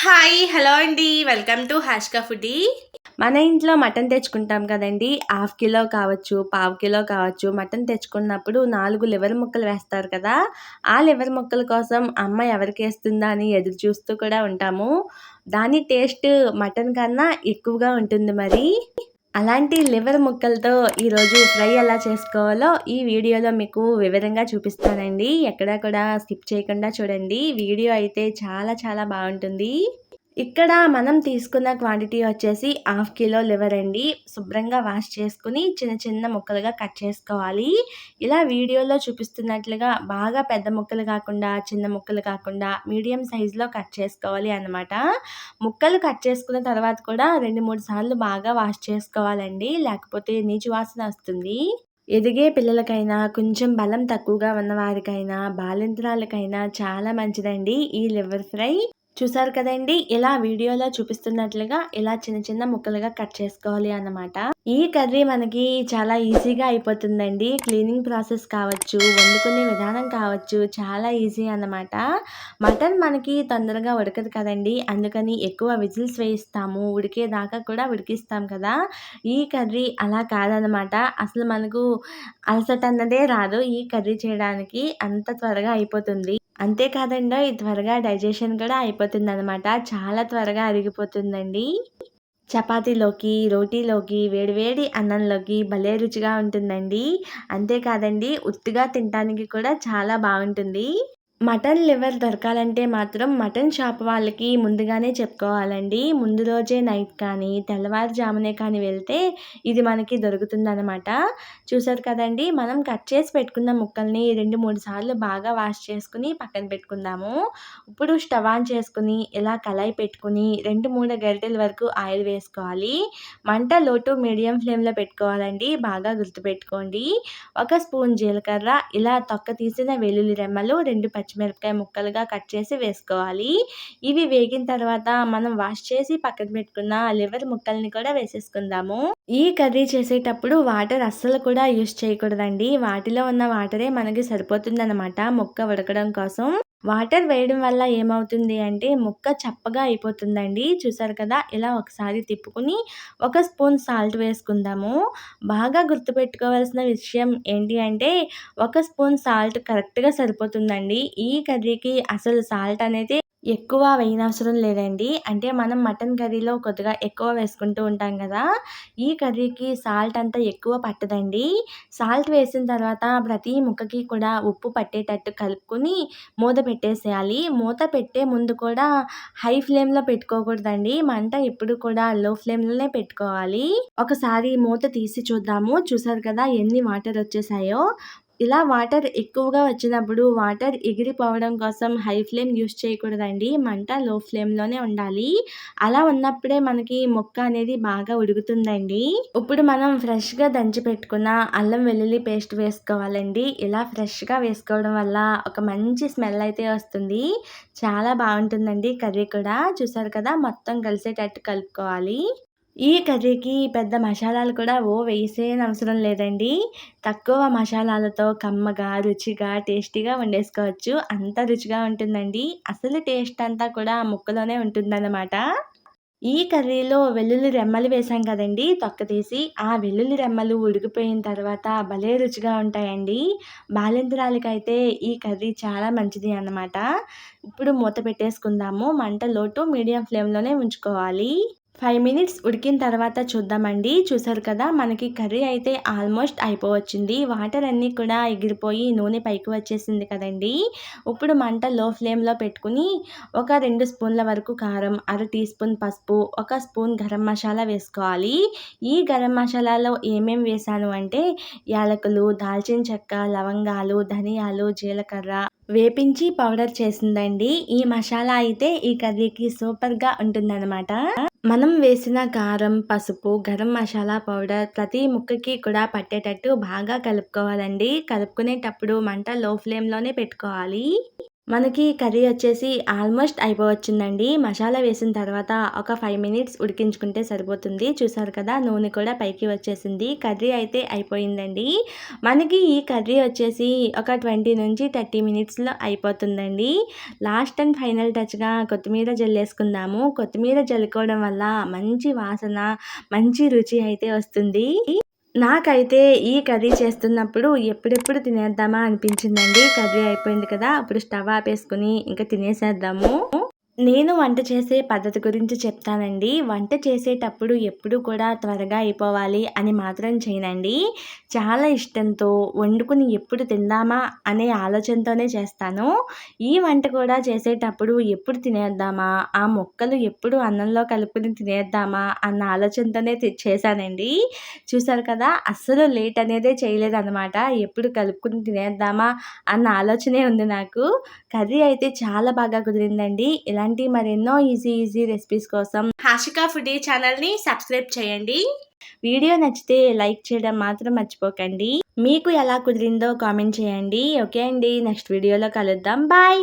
Hi hello అండి. Welcome to Hashika foodie. మన ఇంట్లో మటన్ తెచ్చుకుంటాం కదండి. హాఫ్ కిలో కావచ్చు పావు కిలో కావచ్చు మటన్ తెచ్చుకున్నప్పుడు నాలుగు లివర్ ముక్కలు వేస్తారు కదా. ఆ లివర్ ముక్కల కోసం అమ్మ ఎవరికి వేస్తుందా అని ఎదురు చూస్తూ కూడా ఉంటాము. దాని టేస్ట్ మటన్ కన్నా ఎక్కువగా ఉంటుంది మరి. అలాంటి లివర్ ముక్కలతో ఈరోజు ఫ్రై ఎలా చేసుకోవాలో ఈ వీడియోలో మీకు వివరంగా చూపిస్తానండి. ఎక్కడా కూడా స్కిప్ చేయకుండా చూడండి. వీడియో అయితే చాలా చాలా బాగుంటుంది. ఇక్కడ మనం తీసుకున్న క్వాంటిటీ వచ్చేసి హాఫ్ కిలో లివర్ అండి. శుభ్రంగా వాష్ చేసుకుని చిన్న చిన్న ముక్కలుగా కట్ చేసుకోవాలి. ఇలా వీడియోలో చూపిస్తున్నట్లుగా బాగా పెద్ద ముక్కలు కాకుండా చిన్న ముక్కలు కాకుండా మీడియం సైజులో కట్ చేసుకోవాలి అనమాట ముక్కలు కట్ చేసుకున్న తర్వాత కూడా రెండు మూడు సార్లు బాగా వాష్ చేసుకోవాలండి. లేకపోతే నీచు వాసన వస్తుంది. ఎదిగే పిల్లలకైనా కొంచెం బలం తక్కువగా ఉన్న వారికైనా బాలింతరాలకైనా చాలా మంచిదండి ఈ లివర్ ఫ్రై చూసారు కదండి? ఇలా వీడియోలో చూపిస్తున్నట్లుగా ఇలా చిన్న చిన్న ముక్కలుగా కట్ చేసుకోవాలి అన్నమాట. ఈ కర్రీ మనకి చాలా ఈజీగా అయిపోతుందండి. క్లీనింగ్ ప్రాసెస్ కావచ్చు వండుకునే విధానం కావచ్చు చాలా ఈజీ అన్నమాట. మటన్ మనకి తొందరగా ఉడకదు కదండి. అందుకని ఎక్కువ విజిల్స్ వేయిస్తాము. ఉడికేదాకా కూడా ఉడికిస్తాం కదా. ఈ కర్రీ అలా కాదనమాట అసలు మనకు అలసట అన్నదే రాదు ఈ కర్రీ చేయడానికి. అంత త్వరగా అయిపోతుంది. అంతేకాదండి త్వరగా డైజెషన్ కూడా అయిపోతుంది అనమాట చాలా త్వరగా అరిగిపోతుందండి. చపాతీలోకి రోటీలోకి వేడివేడి అన్నంలోకి భలే రుచిగా ఉంటుందండి. అంతేకాదండి ఉత్తిగా తినడానికి కూడా చాలా బాగుంటుంది. మటన్ లివర్ దొరకాలంటే మాత్రం మటన్ షాప్ వాళ్ళకి ముందుగానే చెప్పుకోవాలండి. ముందు రోజే నైట్ కానీ తెల్లవారుజామునే కానీ వెళ్తే ఇది మనకి దొరుకుతుందనమాట చూసారు కదండి మనం కట్ చేసి పెట్టుకున్న ముక్కల్ని రెండు మూడు సార్లు బాగా వాష్ చేసుకుని పక్కన పెట్టుకుందాము. ఇప్పుడు స్టవ్ ఆన్ చేసుకుని ఇలా కళాయి పెట్టుకుని రెండు మూడు గరిటెల వరకు ఆయిల్ వేసుకోవాలి. మంట లోటు మీడియం ఫ్లేమ్లో పెట్టుకోవాలండి బాగా గుర్తుపెట్టుకోండి. ఒక స్పూన్ జీలకర్ర ఇలా తొక్క తీసిన వెల్లుల్లి రెమ్మలు రెండు పచ్చిమిరపకాయ ముక్కలుగా కట్ చేసి వేసుకోవాలి. ఇవి వేగిన తర్వాత మనం వాష్ చేసి పక్కన పెట్టుకున్న లివర్ ముక్కల్ని కూడా వేసేసుకుందాము. ఈ కర్రీ చేసేటప్పుడు వాటర్ అస్సలు కూడా యూస్ చేయకూడదండి. వాటిలో ఉన్న వాటరే మనకి సరిపోతుందన్నమాట. ముక్క ఉడకడం కోసం. వాటర్ వేయడం వల్ల ఏమవుతుంది అంటే ముక్క చప్పగా అయిపోతుందండి. చూసారు కదా? ఇలా ఒకసారి తిప్పుకుని ఒక స్పూన్ సాల్ట్ వేసుకుందాము. బాగా గుర్తుపెట్టుకోవాల్సిన విషయం ఏంటి అంటే ఒక స్పూన్ సాల్ట్ కరెక్ట్గా సరిపోతుందండి. ఈ కర్రీకి అసలు సాల్ట్ అనేది ఎక్కువ వేయనవసరం లేదండి. అంటే మనం మటన్ కర్రీలో కొద్దిగా ఎక్కువ వేసుకుంటూ ఉంటాం కదా ఈ కర్రీకి సాల్ట్ అంతా ఎక్కువ పట్టదండి. సాల్ట్ వేసిన తర్వాత ప్రతి ముక్కకి కూడా ఉప్పు పట్టేటట్టు కలుపుకొని మూత పెట్టేసేయాలి. మూత పెట్టే ముందు కూడా హై ఫ్లేమ్లో పెట్టుకోకూడదండి. మంట ఎప్పుడు కూడా లో ఫ్లేమ్లోనే పెట్టుకోవాలి. ఒకసారి మూత తీసి చూద్దాము. చూసారు కదా ఎన్ని వాటర్ వచ్చేసాయో. ఇలా వాటర్ ఎక్కువగా వచ్చినప్పుడు వాటర్ ఎగిరిపోవడం కోసం హై ఫ్లేమ్ యూస్ చేయకూడదండి. మంట లో ఫ్లేమ్లోనే ఉండాలి. అలా ఉన్నప్పుడే మనకి మొక్క అనేది బాగా ఉడుకుతుందండి. ఇప్పుడు మనం ఫ్రెష్గా దంచి పెట్టుకున్న అల్లం వెల్లుల్లి పేస్ట్ వేసుకోవాలండి. ఇలా ఫ్రెష్గా వేసుకోవడం వల్ల ఒక మంచి స్మెల్ అయితే వస్తుంది. చాలా బాగుంటుందండి కర్రీ కూడా. చూసారు కదా? మొత్తం కలిసేటట్టు కలుపుకోవాలి. ఈ కర్రీకి పెద్ద మసాలాలు కూడా ఓ వేసేయని అవసరం లేదండి. తక్కువ మసాలాలతో కమ్మగా రుచిగా టేస్టీగా వండేసుకోవచ్చు. అంత రుచిగా ఉంటుందండి. అసలు టేస్ట్ అంతా కూడా ముక్కలోనే ఉంటుందన్నమాట. ఈ కర్రీలో వెల్లుల్లి రెమ్మలు వేసాం కదండి. తొక్క తీసి ఆ వెల్లుల్లి రెమ్మలు ఉడికిపోయిన తర్వాత భలే రుచిగా ఉంటాయండి. బాలింతరాలకైతే ఈ కర్రీ చాలా మంచిది అన్నమాట. ఇప్పుడు మూత పెట్టేసుకుందాము. మంట లోటు మీడియం ఫ్లేమ్లోనే ఉంచుకోవాలి. ఫైవ్ మినిట్స్ ఉడికిన తర్వాత చూద్దామండి. చూసారు కదా మనకి కర్రీ అయితే ఆల్మోస్ట్ అయిపోవచ్చింది. వాటర్ అన్నీ కూడా ఎగిరిపోయి నూనె పైకి వచ్చేసింది కదండి. ఇప్పుడు మంట లో ఫ్లేమ్లో పెట్టుకుని ఒక రెండు స్పూన్ల వరకు కారం అర టీ స్పూన్ పసుపు ఒక స్పూన్ గరం మసాలా వేసుకోవాలి. ఈ గరం మసాలాలో ఏమేమి వేసాను అంటే యాలకులు దాల్చిన చెక్క లవంగాలు ధనియాలు జీలకర్ర వేపించి పౌడర్ చేసిందండి. ఈ మసాలా అయితే ఈ కర్రీకి సూపర్గా ఉంటుందన్నమాట. మనం వేసిన కారం పసుపు గరం మసాలా పౌడర్ ప్రతి ముక్కకి కూడా పట్టేటట్టు బాగా కలుపుకోవాలండి. కలుపుకునేటప్పుడు మంట లో ఫ్లేమ్లోనే పెట్టుకోవాలి. మనకి కర్రీ వచ్చేసి ఆల్మోస్ట్ అయిపోవచ్చిందండి. మసాలా వేసిన తర్వాత ఒక ఫైవ్ మినిట్స్ ఉడికించుకుంటే సరిపోతుంది. చూసారు కదా నూనె కూడా పైకి వచ్చేసింది. కర్రీ అయితే అయిపోయిందండి. మనకి ఈ కర్రీ వచ్చేసి ఒక ట్వంటీ నుంచి థర్టీ మినిట్స్లో అయిపోతుందండి. లాస్ట్ అండ్ ఫైనల్ టచ్గా కొత్తిమీర జల్లేసుకుందాము కొత్తిమీర జల్లుకోవడం వల్ల మంచి వాసన మంచి రుచి అయితే వస్తుంది. నాకైతే ఈ కర్రీ చేస్తున్నప్పుడు ఎప్పుడెప్పుడు తినేద్దామా అనిపించిందండి. కర్రీ అయిపోయింది కదా అప్పుడు స్టవ్ ఆపేసుకుని ఇంకా తినేసేద్దాము. నేను వంట చేసే పద్ధతి గురించి చెప్తానండి. వంట చేసేటప్పుడు ఎప్పుడు కూడా త్వరగా అయిపోవాలి అని మాత్రం చేయనండి. చాలా ఇష్టంతో వండుకుని ఎప్పుడు తిందామా అనే ఆలోచనతోనే చేస్తాను. ఈ వంట కూడా చేసేటప్పుడు ఎప్పుడు తినేద్దామా ఆ మొక్కలు ఎప్పుడు అన్నంలో కలుపుకుని తినేద్దామా అన్న ఆలోచనతోనే చేశానండి. చూసారు కదా అస్సలు లేట్ అనేదే చేయలేదన్నమాట. ఎప్పుడు కలుపుకుని తినేద్దామా అన్న ఆలోచనే ఉంది నాకు. కర్రీ అయితే చాలా బాగా కుదిరిందండి. ఇలా ఇలాంటి మరెన్నో ఈజీ ఈజీ రెసిపీస్ కోసం హాషికా ఫుడీ ఛానల్ని సబ్స్క్రైబ్ చేయండి. వీడియో నచ్చితే లైక్ చేయడం మాత్రం మర్చిపోకండి. మీకు ఎలా కుదిరిందో కామెంట్ చేయండి. ఓకే అండి. నెక్స్ట్ వీడియోలో కలుద్దాం. బాయ్.